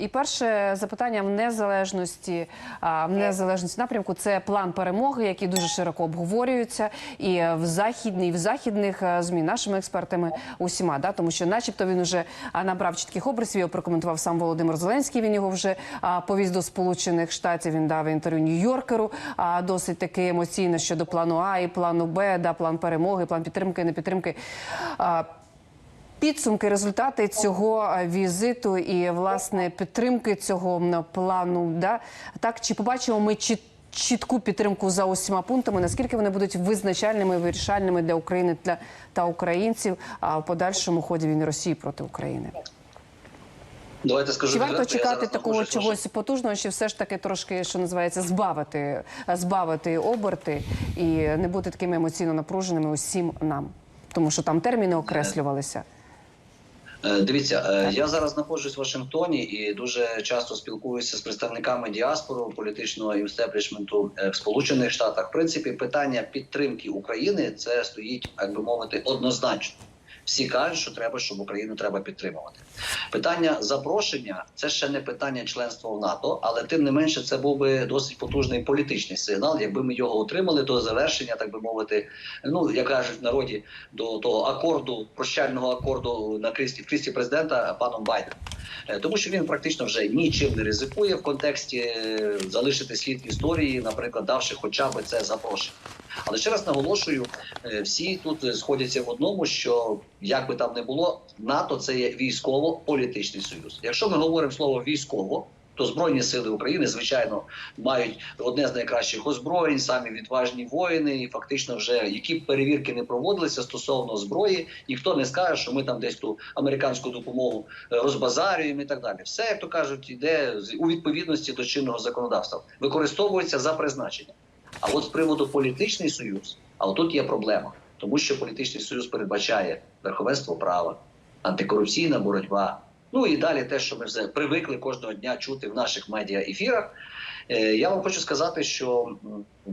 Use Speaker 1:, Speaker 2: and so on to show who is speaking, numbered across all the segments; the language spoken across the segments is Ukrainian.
Speaker 1: І перше запитання в незалежності в незалежності напрямку це план перемоги, який дуже широко обговорюється, і в західній, і в західних а, змі нашими експертами усіма, да, тому що, начебто, він уже набрав чітких образів. Його прокоментував сам Володимир Зеленський. Він його вже повіз до Сполучених Штатів. Він дав інтерв'ю Нью-Йоркеру. Досить таки емоційно щодо плану А і плану Б, да, план перемоги, план підтримки, не підтримки. Підсумки, результати цього візиту і власне підтримки цього плану. Да? Так чи побачимо ми чіт- чітку підтримку за усіма пунктами? Наскільки вони будуть визначальними, вирішальними для України для та українців а в подальшому ході війни Росії проти України?
Speaker 2: Давайте скажу.
Speaker 1: Чи варто чекати такого чогось потужного, чи все ж таки трошки, що називається, збавити, збавити оберти і не бути такими емоційно напруженими усім нам? Тому що там терміни окреслювалися.
Speaker 2: Е, Дивіться, е, я зараз знаходжусь в Вашингтоні і дуже часто спілкуюся з представниками діаспору політичного істеблішменту е, в Сполучених Штатах. В принципі, питання підтримки України це стоїть, як би мовити, однозначно. Всі кажуть, що треба, щоб Україну треба підтримувати. Питання запрошення це ще не питання членства в НАТО, але тим не менше це був би досить потужний політичний сигнал, якби ми його отримали до завершення, так би мовити, ну як кажуть в народі, до того акорду, прощального акорду на крісті крісті президента паном Байденом. Е, Тому що він практично вже нічим не ризикує в контексті е, залишити слід історії, наприклад, давши хоча б це запрошення. Але ще раз наголошую, е, всі тут сходяться в одному, що як би там не було, НАТО це є військово-політичний союз. Якщо ми говоримо слово військово, то Збройні сили України, звичайно, мають одне з найкращих озброєнь, самі відважні воїни, і фактично, вже які б перевірки не проводилися стосовно зброї, ніхто не скаже, що ми там десь ту американську допомогу е, розбазарюємо і так далі. Все, як то кажуть, йде у відповідності до чинного законодавства, використовується за призначенням. А от з приводу політичний союз, а отут є проблема, тому що політичний союз передбачає верховенство права, антикорупційна боротьба. Ну і далі те, що ми вже привикли кожного дня чути в наших медіа ефірах. Е, Я вам хочу сказати, що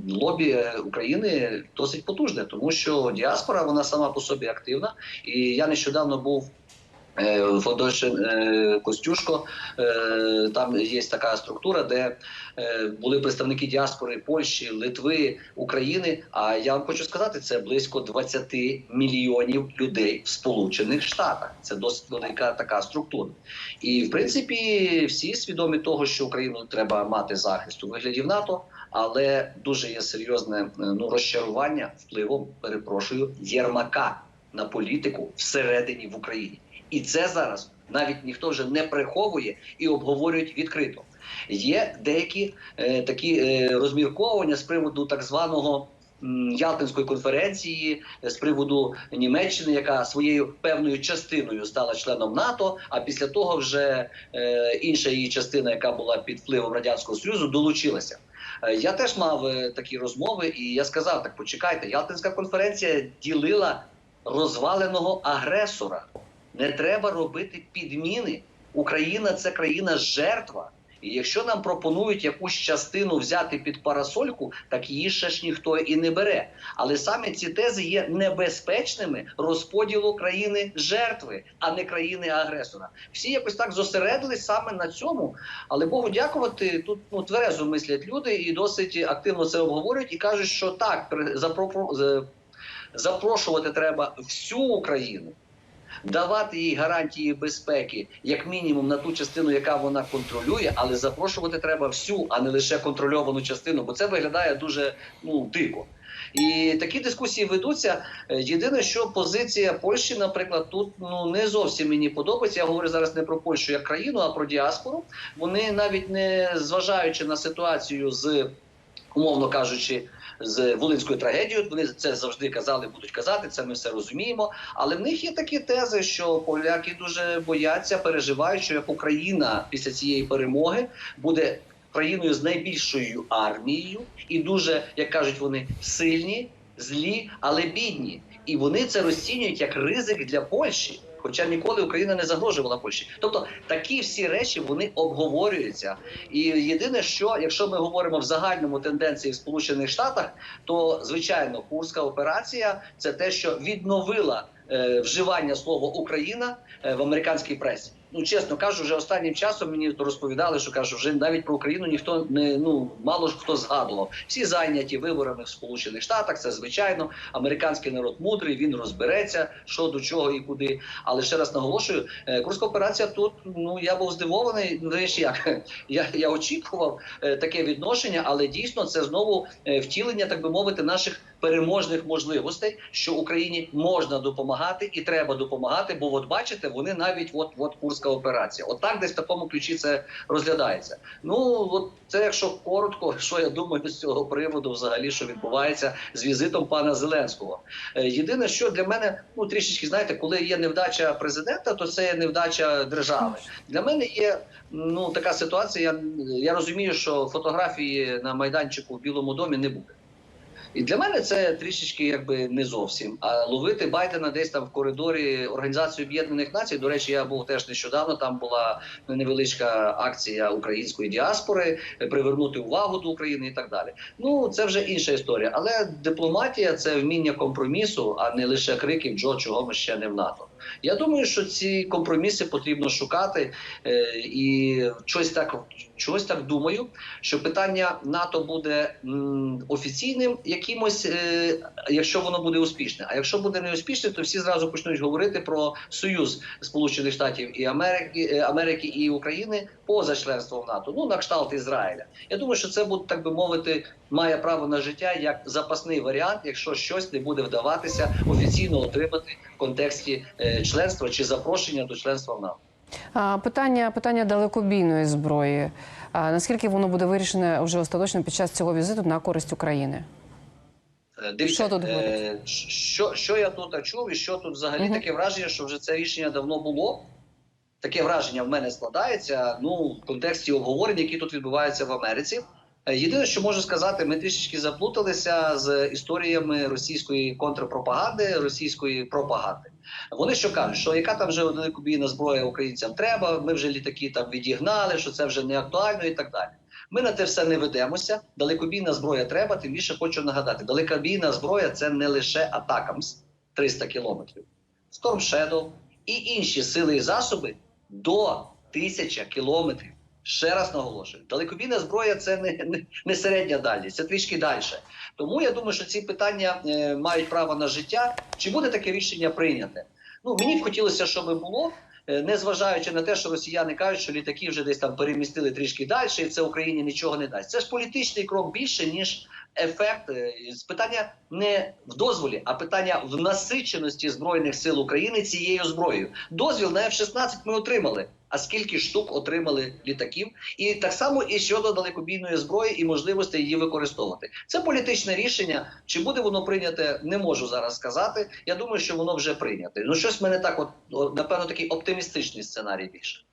Speaker 2: лобі України досить потужне, тому що діаспора вона сама по собі активна. І я нещодавно був е, в Фодошин е, Костюшко. Е, Там є така структура, де е, були представники діаспори Польщі, Литви, України. А я вам хочу сказати, це близько 20 мільйонів людей в Сполучених Штатах. Це досить велика така структура. І в принципі, всі свідомі того, що Україну треба мати захист у вигляді НАТО, але дуже є серйозне е, ну розчарування впливом, перепрошую, Єрмака на політику всередині в Україні. І це зараз навіть ніхто вже не приховує і обговорюють відкрито. Є деякі е, такі е, розмірковування з приводу так званого. Ялтинської конференції з приводу Німеччини, яка своєю певною частиною стала членом НАТО. А після того вже е, інша її частина, яка була під впливом радянського союзу, долучилася. Е, Я теж мав е, такі розмови, і я сказав: так почекайте, Ялтинська конференція ділила розваленого агресора. Не треба робити підміни. Україна це країна жертва. І якщо нам пропонують якусь частину взяти під парасольку, так її ще ж ніхто і не бере. Але саме ці тези є небезпечними розподілу країни жертви, а не країни агресора. Всі якось так зосередились саме на цьому. Але Богу дякувати, тут ну тверезо мислять люди і досить активно це обговорюють і кажуть, що так запропо- запрошувати треба всю Україну. Давати їй гарантії безпеки, як мінімум, на ту частину, яка вона контролює, але запрошувати треба всю, а не лише контрольовану частину, бо це виглядає дуже ну дико. І такі дискусії ведуться. Е, Єдине, що позиція Польщі, наприклад, тут ну не зовсім мені подобається. Я говорю зараз не про Польщу як країну, а про діаспору. Вони навіть не зважаючи на ситуацію з умовно кажучи. З волинською трагедією вони це завжди казали, будуть казати. Це ми все розуміємо. Але в них є такі тези, що поляки дуже бояться, переживають, що як Україна після цієї перемоги буде країною з найбільшою армією, і дуже, як кажуть вони, сильні, злі, але бідні. І вони це розцінюють як ризик для Польщі. Хоча ніколи Україна не загрожувала Польщі. Тобто такі всі речі вони обговорюються. І єдине, що якщо ми говоримо в загальному тенденції в Сполучених Штатах, то звичайно курська операція це те, що відновила е, вживання слова Україна е, в американській пресі. Ну чесно кажу, вже останнім часом мені розповідали, що кажу, вже навіть про Україну ніхто не ну мало ж хто згадував. Всі зайняті виборами в Сполучених Штатах. Це звичайно. Американський народ мудрий, він розбереться, що до чого і куди. Але ще раз наголошую, е, Курська операція тут. Ну я був здивований. Ну як я, я очікував е, таке відношення, але дійсно це знову е, втілення, так би мовити, наших переможних можливостей, що Україні можна допомагати і треба допомагати. Бо, от бачите, вони навіть от от курська операція. Отак, десь в такому ключі це розглядається. Ну от це, якщо коротко, що я думаю з цього приводу, взагалі, що відбувається з візитом пана Зеленського. Е, Єдине, що для мене ну трішечки знаєте, коли є невдача президента, то це є невдача держави. Для мене є ну така ситуація. Я, я розумію, що фотографії на майданчику в Білому домі не буде. І для мене це трішечки якби не зовсім. А ловити Байдена десь там в коридорі Організації Об'єднаних Націй. До речі, я був теж нещодавно. Там була невеличка акція української діаспори, е, привернути увагу до України і так далі. Ну це вже інша історія. Але дипломатія це вміння компромісу, а не лише криків Джо, чого ми ще не в НАТО. Я думаю, що ці компроміси потрібно шукати, е, і щось так чогось так думаю, що питання НАТО буде офіційним якимось, е, якщо воно буде успішне. А якщо буде не успішне, то всі зразу почнуть говорити про союз Сполучених Штатів і Америки, е, Америки і України поза членством НАТО. Ну на кшталт Ізраїля. Я думаю, що це буде так би мовити, має право на життя як запасний варіант, якщо щось не буде вдаватися офіційно отримати в контексті членства чи запрошення до членства в НАТО.
Speaker 1: Питання питання далекобійної зброї. А, наскільки воно буде вирішене вже остаточно під час цього візиту на користь України?
Speaker 2: Е, Дивіться,
Speaker 1: Що тут
Speaker 2: е, що, що я тут чув, і що тут взагалі
Speaker 1: Мгм.
Speaker 2: таке враження, що вже це рішення давно було. Таке враження в мене складається ну, в контексті обговорень, які тут відбуваються в Америці. Е, Єдине, що можу сказати, ми трішечки заплуталися з історіями російської контрпропаганди, російської пропаганди. Вони що кажуть, що яка там вже далекобійна зброя українцям треба, ми вже літаки там відігнали, що це вже не актуально і так далі. Ми на те все не ведемося. Далекобійна зброя треба. Тим більше хочу нагадати: далекобійна зброя це не лише атакамс 300 кілометрів, Storm Shadow і інші сили і засоби до 1000 кілометрів. Ще раз наголошую, далекобійна зброя це не, не, не середня дальність, це трішки далі. Тому я думаю, що ці питання е, мають право на життя. Чи буде таке рішення прийняте? Ну мені б хотілося, щоб було. е, Незважаючи на те, що росіяни кажуть, що літаки вже десь там перемістили трішки далі, і це Україні нічого не дасть. Це ж політичний крок більше, ніж ефект. Е, Питання не в дозволі, а питання в насиченості збройних сил України цією зброєю. Дозвіл на F-16 ми отримали. А скільки штук отримали літаків, і так само і щодо далекобійної зброї і можливості її використовувати. Це політичне рішення. Чи буде воно прийняте, не можу зараз сказати. Я думаю, що воно вже прийняте. Ну щось мене так, от напевно, такий оптимістичний сценарій більше.